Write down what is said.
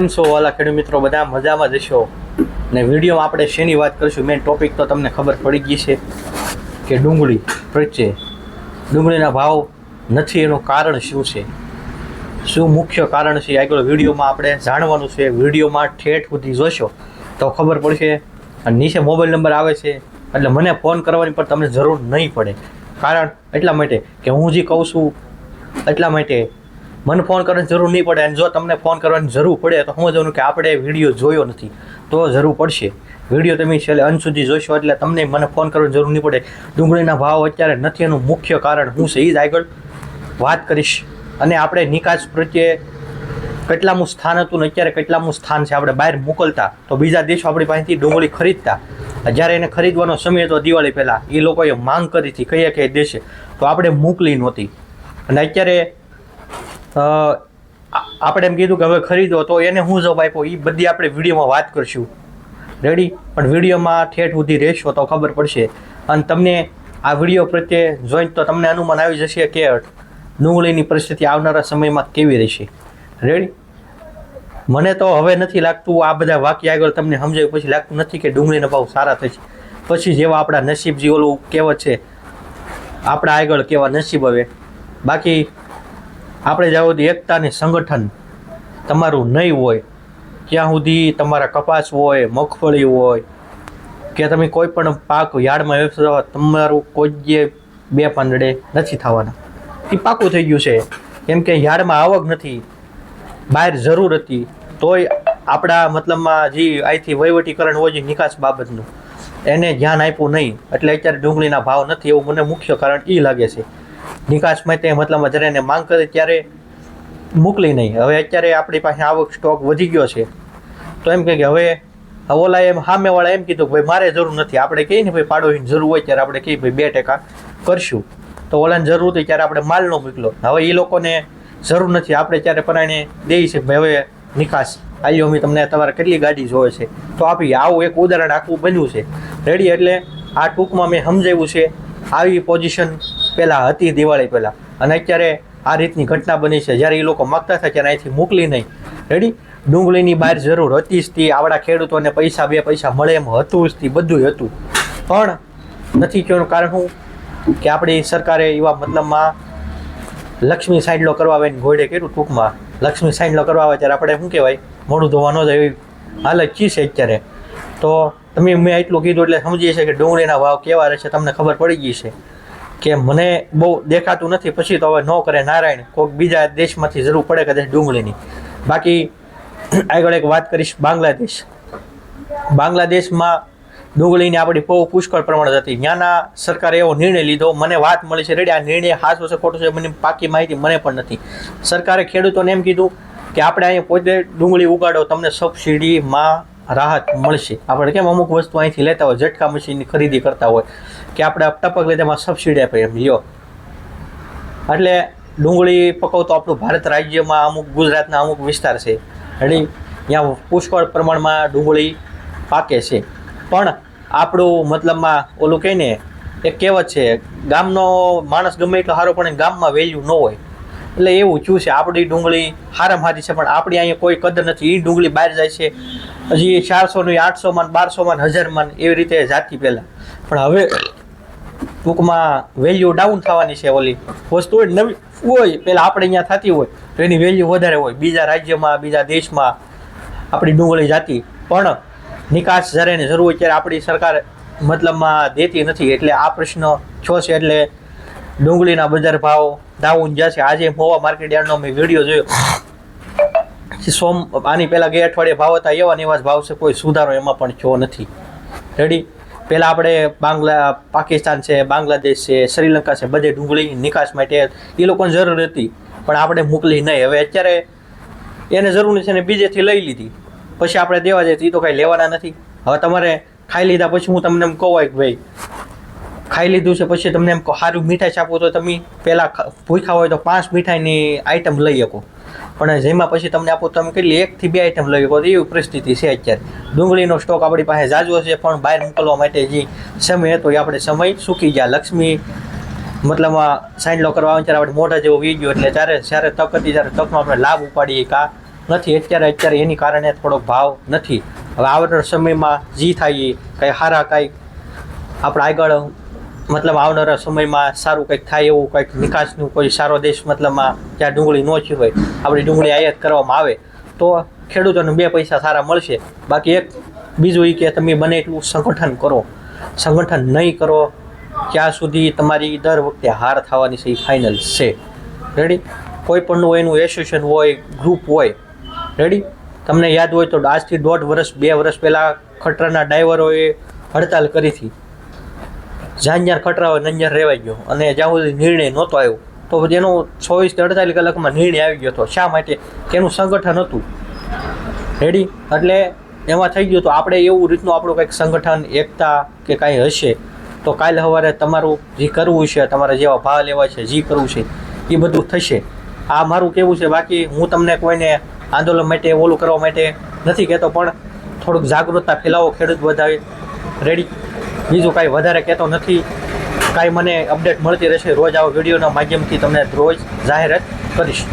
કેમ છો વાલા ખેડૂત મિત્રો, બધા મજામાં જશો ને વિડીયોમાં આપણે શેની વાત કરીશું? મેઇન ટોપિક તો તમને ખબર પડી ગઈ છે કે ડુંગળી પ્રત્યે ડુંગળીના ભાવ નથી, એનું કારણ શું છે? શું મુખ્ય કારણ છે? આગળ વિડીયોમાં આપણે જાણવાનું છે. વિડીયોમાં ઠેઠ સુધી જોશો તો ખબર પડશે. અને નીચે મોબાઈલ નંબર આવે છે, એટલે મને ફોન કરવાની પણ તમને જરૂર નહીં પડે. કારણ એટલા માટે કે હું જે કહું છું, એટલા માટે મને ફોન કરવાની જરૂર નહીં પડે અને જો તમને ફોન કરવાની જરૂર પડે તો સમજવાનું કે આપણે વીડિયો જોયો નથી, તો જરૂર પડશે. વીડિયો તમે છેલ્લે અંત સુધી જોશો એટલે તમને મને ફોન કરવાની જરૂર નહીં પડે. ડુંગળીના ભાવ અત્યારે નથી એનું મુખ્ય કારણ હું છે એ જ આગળ વાત કરીશ. અને આપણે નિકાસ પ્રત્યે કેટલામું સ્થાન હતું ને અત્યારે કેટલામું સ્થાન છે આપણે બહાર મોકલતા. તો બીજા દેશો આપણી પાસેથી ડુંગળી ખરીદતા. જ્યારે એને ખરીદવાનો સમય હતો દિવાળી પહેલાં એ લોકોએ માંગ કરી હતી કયા કયા દેશે. તો આપણે મોકલી નહોતી. અને અત્યારે આપણે એમ કીધું કે હવે ખરીદો તો એને હું જવાબ આપ્યો એ બધી આપણે વિડીયોમાં વાત કરશું. રેડી પણ વિડીયોમાં ઠેઠ સુધી રહેશો તો ખબર પડશે. અને તમને આ વીડિયો પ્રત્યે જોઈન તો તમને અનુમાન આવી જશે કે ડુંગળીની પરિસ્થિતિ આવનારા સમયમાં કેવી રહેશે. રેડી મને તો હવે નથી લાગતું આ બધા વાક્ય આગળ તમને સમજાવ્યું, પછી લાગતું નથી કે ડુંગળીના ભાવ સારા થશે. પછી જેવા આપણા નસીબ જે ઓલું કહેવત છે, આપણા આગળ કેવા નસીબ હવે બાકી આપણે જ્યાં સુધી એકતા અને સંગઠન. તમારું નહીં હોય ત્યાં સુધી તમારા કપાસ હોય, મગફળી હોય, કે તમે કોઈ પણ પાક યાર્ડમાં વેચતા તમારું કોઈ જે બે પાંદડે નથી થવાના. એ પાકું થઈ ગયું છે. કેમ કે યાર્ડમાં આવક નથી, બહાર જરૂર હતી. તોય આપણા મતલબમાં જે અહીંથી વહીવટીકરણ હોય છે નિકાસ બાબતનું. એને ધ્યાન આપ્યું નહીં. એટલે અત્યારે ડુંગળીના ભાવ નથી એવું મને મુખ્ય કારણ એ લાગે છે. નિકાસમાં તે મતલબમાં જ્યારે એને માંગ કરે ત્યારે મોકલી નહીં. હવે અત્યારે આપણી પાસે આવક સ્ટોક વધી ગયો છે. તો એમ કે હવે ઓલા એમ સામેવાળા એમ કીધું ભાઈ મારે જરૂર નથી. આપણે કહીએ ને ભાઈ પાડોશીની જરૂર હોય ત્યારે આપણે કહીએ ભાઈ બે ટકા કરશું. તો ઓલાને જરૂર હતી ત્યારે આપણે માલ ન મોકલો હવે એ લોકોને જરૂર નથી. આપણે ત્યારે પરાણે દઈએ છે ભાઈ હવે નિકાસ. આવ્યો અમે તમને તમારે કેટલી ગાડી જોવે છે. તો આપી. આવું એક ઉદાહરણ આખું બન્યું છે. રેડી એટલે આ ટૂંકમાં મેં સમજાવ્યું છે. આવી પોઝિશન પહેલાં હતી દિવાળી પહેલાં. અને અત્યારે આ રીતની ઘટના બની છે. જ્યારે એ લોકો માગતા હતા ત્યારે અહીંથી મોકલી નહીં. રેડી ડુંગળીની બહાર જરૂર હતી જ તી. આવડા ખેડૂતોને પૈસા બે પૈસા મળે એમ હતું જ તી. બધું હતું. પણ નથી થવાનું કારણ શું? કે આપણી સરકારે એવા મતલબમાં લક્ષ્મી સાઈડલો કરવા આવે ઘોડે કર્યું ટૂંકમાં. લક્ષ્મી સાઈડલો કરવા આવે ત્યારે આપણે શું કહેવાય? મોડું ધોવા જ એવી હાલત ચી છે અત્યારે. તો તમે મેં એટલું કીધું એટલે સમજીએ છીએ કે ડુંગળીના ભાવ કેવા રહેશે? તમને ખબર પડી ગઈ છે. કે મને બહુ દેખાતું નથી, પછી તો હવે ન કરે નારાયણ કોઈક બીજા દેશમાંથી જરૂર પડે કદાચ ડુંગળીની. બાકી આગળ એક વાત કરીશ, બાંગ્લાદેશ. બાંગ્લાદેશમાં ડુંગળીની આપણી બહુ પુષ્કળ પ્રમાણે હતી. ત્યાંના સરકારે એવો નિર્ણય લીધો, મને વાત મળી છે રેડી, આ નિર્ણય સાચો છે, ખોટો છે, મને પાકી માહિતી મને પણ નથી. સરકારે ખેડૂતોને એમ કીધું કે આપણે અહીંયા પોતે ડુંગળી ઉગાડો, તમને સબસિડીમાં રાહત મળશે. આપણે કેમ અમુક વસ્તુ અહીંથી લેતા હોય, ઝટકા મશીનની ખરીદી કરતા હોય, કે આપણે ટપક લે તેમાં સબસિડી આપે એમ, લ્યો. એટલે ડુંગળી પકવતો આપણું ભારત રાજ્યમાં અમુક ગુજરાતના અમુક વિસ્તાર છે. એટલે ત્યાં પુષ્કળ પ્રમાણમાં ડુંગળી પાકે છે. પણ આપણું મતલબમાં ઓલું કહે ને એક કહેવત છે, ગામનો માણસ ગમે એટલો સારો, પણ ગામમાં વેલ્યુ ન હોય. એટલે એવું થયું છે, આપણી ડુંગળી હારામ હારી છે, પણ આપણી અહીંયા કોઈ કદર નથી. એ ડુંગળી બહાર જાય છે હજી ચારસોનું આઠસોમાં બારસોમાં હજારમાં એવી રીતે જાતી પહેલાં. પણ હવે ટૂંકમાં વેલ્યુ ડાઉન થવાની છે ઓલી વસ્તુ હોય નવી હોય, પહેલાં આપણે અહીંયા થતી હોય, તો એની વેલ્યુ વધારે હોય. બીજા રાજ્યમાં, બીજા દેશમાં આપણી ડુંગળી જાતી. પણ નિકાસ જ્યારે એની જરૂર હોય ત્યારે આપણી સરકાર મતલબમાં દેતી નથી. એટલે આ પ્રશ્ન છો છે. એટલે ડુંગળીના બજાર ભાવ ડાઉન જશે. આજે મોવા માર્કેટ યાર્ડનો મેં વીડિયો જોયો. સોમ, આની પહેલાં ગયા અઠવાડિયે ભાવ હતા, એવા એવા ભાવ છે, કોઈ સુધારો એમાં પણ થયો નથી. રેડી પહેલાં આપણે બાંગ્લા, પાકિસ્તાન છે, બાંગ્લાદેશ છે, શ્રીલંકા છે, બધે ડુંગળી નિકાસ માટે એ લોકોને જરૂર હતી. પણ આપણે મોકલી નહીં. હવે અત્યારે એને જરૂર છે ને બીજેથી લઈ લીધી. પછી આપણે દેવા જઈએ તો કાંઈ લેવાના નથી. હવે તમારે ખાઈ લીધા પછી હું તમને એમ કહું કે ભાઈ, ખાઈ લીધું છે પછી તમને એમ સારું મીઠાઈ છાપો તો તમે પહેલાં ભૂખ્યા હોય તો પાંચ મીઠાઈની આઈટમ લઈ શકો. પણ જેમાં પછી તમને આપો, તમે કેટલી એકથી બે આઈટમ લઈ શકો એવી પરિસ્થિતિ છે અત્યારે. ડુંગળીનો સ્ટોક આપણી પાસે જાજો છે, પણ બહાર મોકલવા માટે જે સમય હતો, એ આપણે સમય સૂકી ગયા. લક્ષ્મી, મતલબ સાઈન લો કરવા આવે ત્યારે આપણે મોઢા જેવો વી ગયો એટલે ત્યારે જ્યારે તક હતી, ત્યારે તકનો આપણે લાભ ઉપાડીએ કા નથી. અત્યારે અત્યારે એની કારણે થોડો ભાવ નથી. હવે આવનાર સમયમાં જી થાય એ, કંઈ સારા કાંઈક આપણે આગળ મતલબ આવનારા સમયમાં સારું કંઈક થાય એવું કંઈક નિકાસનું કોઈ સારો દેશ મતલબમાં જ્યાં ડુંગળી નોચી હોય, આપણી ડુંગળી આયાત કરવામાં આવે, તો ખેડૂતોને બે પૈસા સારા મળશે. બાકી એક બીજું એ કે તમે બને એટલું સંગઠન કરો. સંગઠન નહીં કરો, ત્યાં સુધી તમારી દર વખતે હાર થવાની છે એ ફાઇનલ છે. રેડી કોઈ પણનું એનું એસોસિએશન હોય ગ્રુપ હોય રેડી તમને યાદ હોય તો આજથી દોઢ વર્ષ, બે વર્ષ પહેલાં ખટરાના ડ્રાઈવરોએ હડતાલ કરી હતી. જાન્યાર ખટરાઓ નંજર રહેવાઈ ગયો. અને જ્યાં સુધી નિર્ણય નહોતો આવ્યો, તો પછી એનો ચોવીસથી અડતાલીસ કલાકમાં નિર્ણય આવી ગયો હતો. શા માટે? કે એનું સંગઠન હતું. રેડી એટલે એમાં થઈ ગયું તો આપણે એવું રીતનું આપણું કંઈક સંગઠન, એકતા કે કાંઈ હશે, તો કાલે સવારે તમારું જે કરવું છે, તમારે જેવા ભાવ લેવા છે, જે કરવું છે, એ બધું થશે. આ મારું કેવું છે. બાકી હું તમને કોઈને આંદોલન માટે, ઓલું કરવા માટે નથી કહેતો, પણ થોડુંક જાગૃતતા ફેલાવો ખેડૂત વધારે રેડી બીજું કાંઈ વધારે કહેતો નથી. કાંઈ મને અપડેટ મળતી રહેશે. રોજ આવા વિડીયોના માધ્યમથી તમને રોજ જાહેરાત કરીશ.